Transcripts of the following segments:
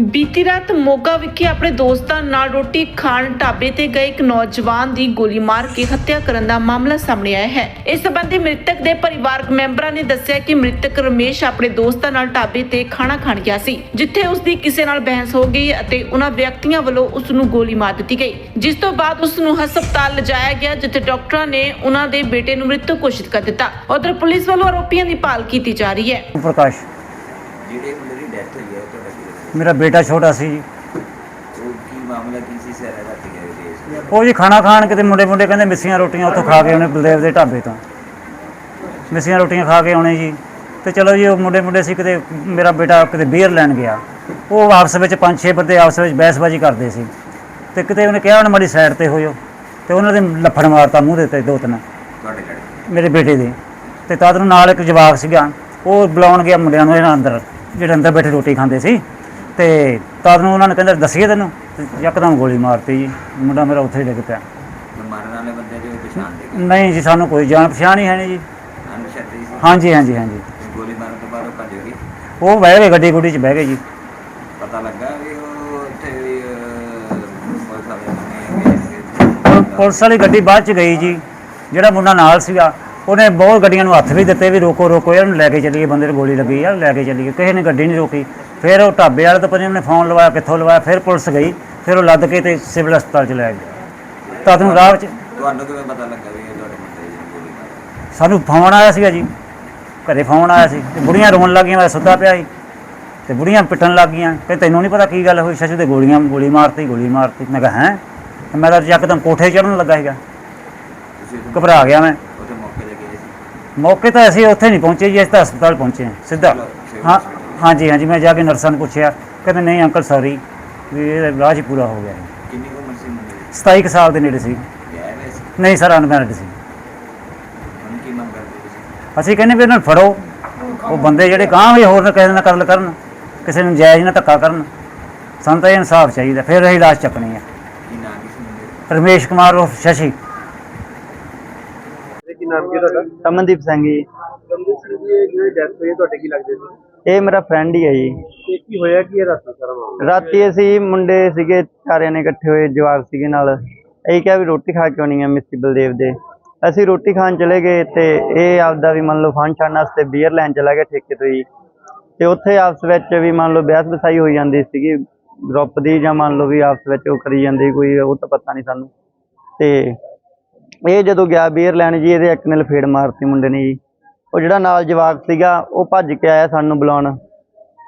ਬੀਤੀ ਰਾਤ ਮੋਗਾ ਵਿਖੇ ਆਪਣੇ ਦੋਸਤਾਂ ਨਾਲ ਰੋਟੀ ਖਾਣ ਢਾਬੇ ਤੇ ਗਏ ਇੱਕ ਨੌਜਵਾਨ ਦੀ ਗੋਲੀ ਮਾਰ ਕੇ ਹੱਤਿਆ ਕਰਨ ਦਾ ਮਾਮਲਾ ਸਾਹਮਣੇ ਆਇਆ ਹੈ। ਇਸ ਸੰਬੰਧੀ ਮ੍ਰਿਤਕ ਦੇ ਪਰਿਵਾਰਕ ਮੈਂਬਰਾਂ ਨੇ ਦੱਸਿਆ ਕਿ ਮ੍ਰਿਤਕ ਰਮੇਸ਼ ਆਪਣੇ ਦੋਸਤਾਂ ਨਾਲ ਢਾਬੇ ਤੇ ਖਾਣਾ ਖਾਣ ਗਿਆ ਸੀ ਜਿੱਥੇ ਉਸ ਦੀ ਕਿਸੇ ਨਾਲ ਬਹਿਸ ਹੋ ਗਈ ਅਤੇ ਉਹਨਾਂ ਵਿਅਕਤੀਆਂ ਵੱਲੋਂ ਉਸ ਨੂੰ ਗੋਲੀ ਮਾਰ ਦਿੱਤੀ ਗਈ। ਜਿਸ ਤੋਂ ਬਾਅਦ ਉਸ ਨੂੰ ਹਸਪਤਾਲ ਲਿਜਾਇਆ ਗਿਆ ਜਿੱਥੇ ਡਾਕਟਰਾਂ ਨੇ ਉਹਨਾਂ ਦੇ ਬੇਟੇ ਨੂੰ ਮ੍ਰਿਤਕ ਘੋਸ਼ਿਤ ਕਰ ਦਿੱਤਾ। ਉਧਰ ਪੁਲਿਸ ਵੱਲੋਂ ਆਰੋਪੀਆਂ ਦੀ ਭਾਲ ਕੀਤੀ ਜਾ ਰਹੀ ਹੈ। ਪ੍ਰਕਾਸ਼। ਜਿਹੜੇ ਦੀ ਡੈਥ ਹੋਈ ਹੈ ਉਹ ਤੁਹਾਡਾ ਕੀ ਲੱਗਦਾ ਮੇਰਾ ਬੇਟਾ ਛੋਟਾ ਸੀ। ਜੀ ਉਹ ਕੀ ਮਾਮਲਾ ਕੀ ਸੀ ਸਰ ਰਾਤੀ ਗਏ ਦੇ ਉਹ ਜੀ ਖਾਣਾ ਖਾਣ ਕਿਤੇ ਮੁੰਡੇ ਮੁੰਡੇ ਕਹਿੰਦੇ ਮਿੱਸੀਆਂ ਰੋਟੀਆਂ ਉੱਥੋਂ ਖਾ ਕੇ ਆਉਣੇ ਬਲਦੇਵ ਦੇ ਢਾਬੇ ਤੋਂ। ਮਿੱਸੀਆਂ ਰੋਟੀਆਂ ਖਾ ਕੇ ਆਉਣੇ ਜੀ। ਤੇ ਚਲੋ ਜੀ ਉਹ ਮੁੰਡੇ ਮੁੰਡੇ ਸੀ ਕਿਤੇ ਮੇਰਾ ਬੇਟਾ ਕਿਤੇ ਬੀਅਰ ਲੈਣ ਗਿਆ। ਉਹ ਆਪਸ ਵਿੱਚ ਪੰਜ ਛੇ ਬੰਦੇ ਆਪਸ ਵਿੱਚ ਬਹਿਸਬਾਜ਼ੀ ਕਰਦੇ ਸੀ। ਤੇ ਕਿਤੇ ਉਹਨੇ ਕਿਹਾ ਉਹਨੇ ਮਾੜੀ ਸਾਈਡ ਤੇ ਹੋਇਓ। ਤੇ ਉਹਨਾਂ ਦੇ ਲੱਫੜ ਮਾਰਤਾ ਮੂੰਹ ਦੇ ਉੱਤੇ ਦੋ ਤਿੰਨ। ਤੁਹਾਡੇ ਲੜਕੇ ਮੇਰੇ ਬੇਟੇ ਦੇ। ਤੇ ਤਦ ਨੂੰ ਨਾਲ ਇੱਕ ਜਵਾਕ ਸੀਗਾ। ਉਹ ਬੁਲਾਉਣ ਗਿਆ ਮੁੰਡਿਆਂ ਨੂੰ ਇਹਨਾਂ ਅੰਦਰ ਜਿਹੜੇ ਅੰਦਰ ਬੈਠੇ ਰੋਟੀ ਖਾਂਦੇ ਸੀ। ਤੇ ਤਦ ਨੂੰ ਉਹਨਾਂ ਨੇ ਕਹਿੰਦਾ ਦੱਸੀਏ ਤੈਨੂੰ ਤੇ ਯਕਦਮ ਗੋਲੀ ਮਾਰਤੀ ਜੀ। ਮੁੰਡਾ ਮੇਰਾ ਉੱਥੇ ਹੀ ਡਿੱਗ ਪਿਆ। ਮਾਰਨ ਵਾਲੇ ਬੰਦੇ ਜੋ ਪਛਾਣ ਦੇ ਨਹੀਂ ਜੀ ਸਾਨੂੰ ਕੋਈ ਜਾਣ ਪਛਾਣ ਹੀ ਹੈ ਨਹੀਂ ਜੀ। ਸੀ? ਹਾਂਜੀ ਹਾਂਜੀ ਹਾਂਜੀ। ਗੋਲੀ ਮਾਰਨ ਤੋਂ ਬਾਅਦ ਉਹ ਭੱਜ ਗਈ? ਉਹ ਬਹਿ ਗਏ ਗੱਡੀ ਗੁੱਡੀ 'ਚ ਬਹਿ ਗਏ ਜੀ। ਪਤਾ ਲੱਗਾ ਵੀ ਉਹ ਉੱਥੇ ਵੀ ਪੁਲਿਸ ਵਾਲੇ ਨੇ ਗਏ ਪੁ- ਪੁਲਿਸ ਵਾਲੀ ਗੱਡੀ ਬਾਅਦ 'ਚ ਗਈ ਜੀ। ਜਿਹੜਾ ਮੁੰਡਾ ਨਾਲ ਸੀਗਾ ਉਹਨੇ ਬਹੁਤ ਗੱਡੀਆਂ ਨੂੰ ਹੱਥ ਵੀ ਦਿੱਤੇ ਵੀ ਰੋਕੋ ਰੋਕੋ। ਇਹਨੂੰ ਲੈ ਕੇ ਚੱਲੀਏ ਬੰਦੇ ਨੂੰ ਗੋਲੀ ਲੱਗੀ ਆ ਲੈ ਕੇ ਚੱਲੀਏ। ਕਿਸੇ ਨੇ ਗੱਡੀ ਨਹੀਂ ਰੋਕੀ। ਫਿਰ ਉਹ ਢਾਬੇ ਵਾਲੇ ਤੋਂ ਪਤਾ ਨਹੀਂ ਉਹਨੇ ਫੋਨ ਲਵਾਇਆ ਕਿੱਥੋਂ ਲਵਾਇਆ ਫਿਰ ਪੁਲਿਸ ਗਈ ਫਿਰ ਉਹ ਲੱਦ ਕੇ ਤੇ ਸਿਵਲ ਹਸਪਤਾਲ 'ਚ ਲੈ ਗਏ। ਤਦ ਨੂੰ ਰਾਹ 'ਚ ਤੁਹਾਨੂੰ ਕਿਵੇਂ ਪਤਾ ਲੱਗਾ ਵੀ ਇਹ ਤੁਹਾਡੇ ਮੁੰਡੇ ਦੀ ਗੋਲੀ ਮਾਰੀ? ਸਾਨੂੰ ਫੋਨ ਆਇਆ ਸੀਗਾ ਜੀ। ਘਰੇ ਫੋਨ ਆਇਆ ਸੀ। ਤੇ ਬੁੜੀਆਂ ਰੋਣ ਲੱਗੀਆਂ ਮੈਂ ਸੁੱਤਾ ਪਿਆ ਸੀ। ਤੇ ਬੁੜੀਆਂ ਪਿੱਟਣ ਲੱਗ ਗਈਆਂ। ਕਿ ਤੈਨੂੰ ਨਹੀਂ ਪਤਾ ਕੀ ਗੱਲ ਹੋਈ? ਸ਼ਸ਼ੂ ਦੇ ਗੋਲੀਆਂ ਗੋਲੀ ਮਾਰਤੀ ਗੋਲੀ ਮਾਰਤੀ। ਮੈਂ ਕਿਹਾ ਹੈ? ਮੈਂ ਤਾਂ ਯਕਦਮ ਕੋਠੇ ਚੜਨ ਲੱਗਾ ਸੀਗਾ। ਘਬਰਾ ਗਿਆ ਮੈਂ। ਮੌਕੇ ਤੇ ਗਏ ਸੀ? ਮੌਕੇ ਤਾਂ ਅਸੀਂ ਉੱਥੇ ਨਹੀਂ ਪਹੁੰਚੇ ਜੀ ਅਸੀਂ ਤਾਂ ਹਸਪਤਾਲ ਪਹੁੰਚੇ ਹਾਂ। ਸਿੱਧਾ। ਹਾਂ। ਹਾਂਜੀ ਹਾਂਜੀ ਮੈਂ ਜਾ ਕੇ ਨਰਸਾਂ ਨੂੰ ਪੁੱਛਿਆ। ਕਹਿੰਦੇ ਨਹੀਂ ਅੰਕਲ ਸੌਰੀ ਵੀ ਇਹਦਾ ਇਲਾਜ ਹੀ ਪੂਰਾ ਹੋ ਗਿਆ ਹੈ। ਕਿੰਨੀ ਕੁ ਉਮਰ ਸੀ ਮੁੰਡੇ ਦੀ? 27 ਕੁ ਸਾਲ ਦੇ ਨੇੜੇ ਸੀ। ਵਿਆਹ ਹੋਇਆ ਸੀ? ਨਹੀਂ ਸਰ ਅਨਮੈਰਿਡ ਸੀ। ਹੁਣ ਕੀ ਮੰਗ ਕਰਦੇ ਤੁਸੀਂ? ਅਸੀਂ ਕਹਿੰਦੇ ਵੀ ਇਹਨਾਂ ਨੂੰ ਫੜੋ। ਉਹ ਬੰਦੇ ਜਿਹੜੇ ਕਾਂ ਵੀ ਹੋਰ ਨਾ ਕਿਸੇ ਨਾਲ ਕਤਲ ਕਰਨ ਕਿਸੇ ਨੂੰ ਜਾਇਜ਼ ਨਾ ਧੱਕਾ ਕਰਨ। ਸਾਨੂੰ ਤਾਂ ਇਹ ਇਨਸਾਫ ਚਾਹੀਦਾ ਫਿਰ ਅਸੀਂ ਲਾਸ਼ ਚੱਕਣੀ ਹੈ ਕੀ ਨਾਮ ਕੀ ਸੀ ਮੁੰਡੇ ਦਾ? ਰਮੇਸ਼ ਕੁਮਾਰ ਉਹ ਸ਼ਸ਼ੀ। ਕੀ ਨਾਮ ਕੀ ਤੁਹਾਡਾ? ਅਮਨਦੀਪ ਸਿੰਘ ਜੀ। ਰਮਜੀਤ ਸਿੰਘ ਜੀ ਇਹ ਜਿਹੜੇ ਡੈਥ ਹੋਈ ਹੈ ਤੁਹਾਡੇ ਕੀ ਲੱਗਦੇ ਸੀ? ਇਹ ਮੇਰਾ ਫਰੈਂਡ ਹੀ ਹੈ ਜੀ। ਇਹ ਕੀ ਹੋਇਆ ਕੀ ਹੈ ਰਾਤ ਸਾਰਾ ਮਾਮਲਾ? ਰਾਤੀ ਅਸੀਂ ਮੁੰਡੇ ਸੀਗੇ ਚਾਰਿਆਂ ਨੇ ਇਕੱਠੇ ਹੋਏ ਜਵਾਕ ਸੀਗੇ ਨਾਲ। ਅਸੀਂ ਕਿਹਾ ਵੀ ਰੋਟੀ ਖਾ ਕੇ ਆਉਣੀ ਹੈ ਮਿਸੀ ਬਲਦੇਵ ਦੇ। ਅਸੀਂ ਰੋਟੀ ਖਾਣ ਚਲੇ ਗਏ ਤੇ ਇਹ ਆਪਦਾ ਵੀ ਮੰਨ ਲਓ ਫਨ ਛਾਣ ਵਾਸਤੇ ਬੀਅਰ ਲੈਣ ਚਲਾ ਗਿਆ ਠੇਕੇ ਤੋਂ ਜੀ। ਤੇ ਉੱਥੇ ਆਪਸ ਵਿੱਚ ਵੀ ਮੰਨ ਲਓ ਬਹਿਸ ਬਸਾਈ ਹੋਈ ਜਾਂਦੀ ਸੀਗੀ ਗਰੁੱਪ ਦੀ ਜਾਂ ਮੰਨ ਲਓ ਵੀ ਆਪਸ ਵਿੱਚ ਉਹ ਕਰੀ ਜਾਂਦੀ ਕੋਈ ਉਹ ਤਾਂ ਪਤਾ ਨਹੀਂ ਸਾਨੂੰ। ਤੇ ਇਹ ਜਦੋਂ ਗਿਆ ਬੀਅਰ ਲੈਣ ਜੀ ਇਹਦੇ ਇੱਕ ਨੇ ਲਫੇੜ ਮਾਰਤੀ ਮੁੰਡੇ ਨੇ ਜੀ। ਉਹ ਜਿਹੜਾ ਨਾਲ ਜਵਾਕ ਸੀਗਾ ਉਹ ਭੱਜ ਕੇ ਆਇਆ ਸਾਨੂੰ ਬੁਲਾਉਣ।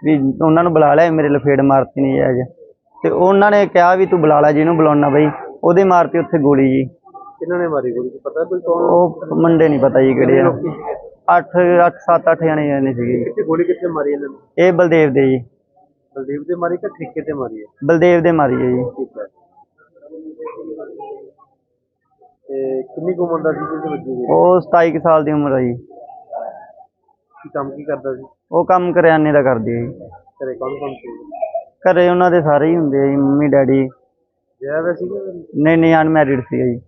ਵੀ ਉਹਨਾਂ ਨੂੰ ਬੁਲਾ ਲਿਆ ਮੇਰੇ ਲਫੇੜ ਮਾਰਤੀ ਨਹੀਂ ਜਾਇਜ਼ ਤੇ ਉਹਨਾਂ ਨੇ ਕਿਹਾ ਵੀ ਤੂੰ ਬੁਲਾ ਲੈ ਜਿਹਨੂੰ ਬੁਲਾਉਣਾ ਬਈ। ਉਹਦੇ ਮਾਰਤੀ ਉੱਥੇ ਗੋਲੀ ਜੀ। ਕਿਹਨਾਂ ਨੇ ਮਾਰੀ ਗੋਲੀ ਪਤਾ ਕੋਈ ਕੌਣ? ਉਹ ਮੁੰਡੇ ਨਹੀਂ ਪਤਾ ਜੀ ਕਿਹੜੇ ਆ। ਅੱਠ ਅੱਠ ਸੱਤ ਅੱਠ ਜਣੇ ਜਣੇ ਸੀਗੇ ਕਿੱਥੇ ਗੋਲੀ ਕਿੱਥੇ ਮਾਰੀ ਇਹਨਾਂ ਨੇ? ਇਹ ਬਲਦੇਵ ਦੇ ਜੀ। ਬਲਦੇਵ ਦੇ ਮਾਰੀ ਕਿ ਠੇਕੇ ਤੇ ਮਾਰੀ ਹੈ? ਬਲਦੇਵ ਦੇ ਮਾਰੀ ਹੈ ਜੀ। ਠੀਕ ਹੈ। ਤੇ ਕਿੰਨੀ ਉਮਰ ਦਾ ਸੀ ਜਿਹਦੇ ਵੱਜੀ ਉਹ 27 ਕੁ ਸਾਲ ਦੀ ਉਮਰ ਹੈ ਜੀ। ਕੀ ਕੰਮ ਕੀ ਕਰਦਾ ਸੀ? ਉਹ ਕੰਮ ਕਰਿਆਨੇ ਦਾ ਕਰਦੀ ਹੈ ਜੀ ਘਰੇ ਕੌਣ ਕੌਣ ਸੀ? ਘਰੇ ਉਹਨਾਂ ਦੇ ਸਾਰੇ ਹੀ ਹੁੰਦੇ ਆ ਜੀ ਮੰਮੀ ਡੈਡੀ। ਵਿਆਹ ਹੋਇਆ ਸੀਗਾ? ਨਹੀਂ ਨਹੀਂ ਅਨਮੈਰਿਡ ਸੀ ਜੀ।